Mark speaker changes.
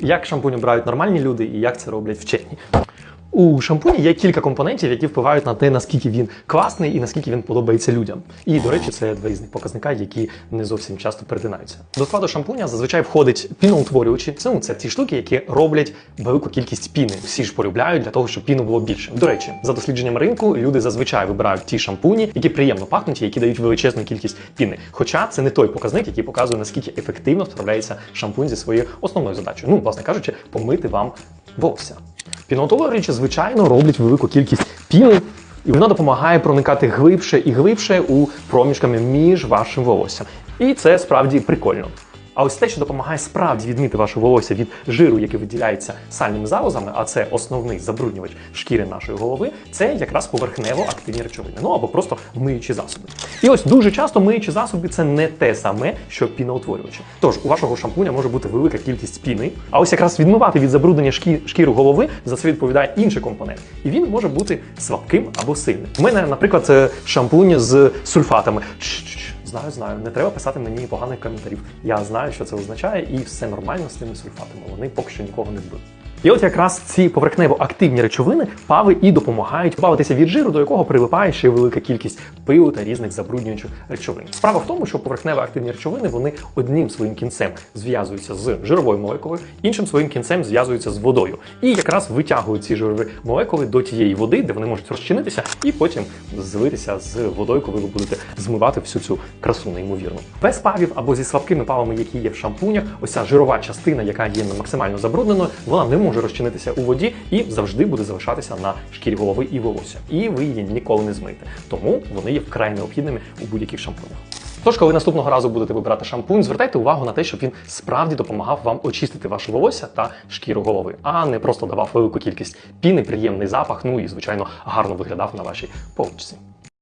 Speaker 1: Як шампунь обирають нормальні люди і як це роблять вчені. У шампуні є кілька компонентів, які впливають на те, наскільки він класний і наскільки він подобається людям. І, до речі, це два різних показника, які не зовсім часто перетинаються. До складу шампуня зазвичай входить піноутворювачі. Це, ну, це ті штуки, які роблять велику кількість піни. Всі ж полюбляють для того, щоб піну було більше. До речі, за дослідженням ринку люди зазвичай вибирають ті шампуні, які приємно пахнуть і які дають величезну кількість піни. Хоча це не той показник, який показує наскільки ефективно справляється шампунь зі своєю основною задачею. Ну, власне кажучи, помити вам волосся. Пінотолорічі, звичайно, роблять велику кількість піни, і вона допомагає проникати глибше і глибше у проміжками між вашим волоссям. І це справді прикольно. А ось те, що допомагає справді відмити ваше волосся від жиру, який виділяється сальними залозами, а це основний забруднювач шкіри нашої голови, це якраз поверхнево активні речовини, ну або просто миючі засоби. І ось дуже часто миючі засоби це не те саме, що піноутворювачі. Тож у вашого шампуня може бути велика кількість піни, а ось якраз відмивати від забруднення шкі... шкіру голови за це відповідає інший компонент, і він може бути слабким або сильним. У мене, наприклад, шампунь з сульфатами. Знаю, знаю, не треба писати мені поганих коментарів. Я знаю, що це означає, і все нормально з тими сульфатами. Вони поки що нікого не вбили. І от якраз ці поверхнево активні речовини пави і допомагають бавитися від жиру, до якого прилипає ще велика кількість пилу та різних забруднюючих речовин. Справа в тому, що поверхнево активні речовини вони одним своїм кінцем зв'язуються з жировою молекулою, іншим своїм кінцем зв'язуються з водою. І якраз витягують ці жирові молекули до тієї води, де вони можуть розчинитися, і потім злитися з водою, коли ви будете змивати всю цю красу неймовірну. Без павів або зі слабкими павами, які є в шампунях, ось жирова частина, яка є максимально забрудненою, вона не може розчинитися у воді і завжди буде залишатися на шкірі голови і волосся. І ви її ніколи не змиєте. Тому вони є вкрай необхідними у будь-яких шампунях. Тож, коли наступного разу будете вибирати шампунь, звертайте увагу на те, щоб він справді допомагав вам очистити ваше волосся та шкіру голови, а не просто давав велику кількість піни, приємний запах, ну і звичайно гарно виглядав на вашій поличці.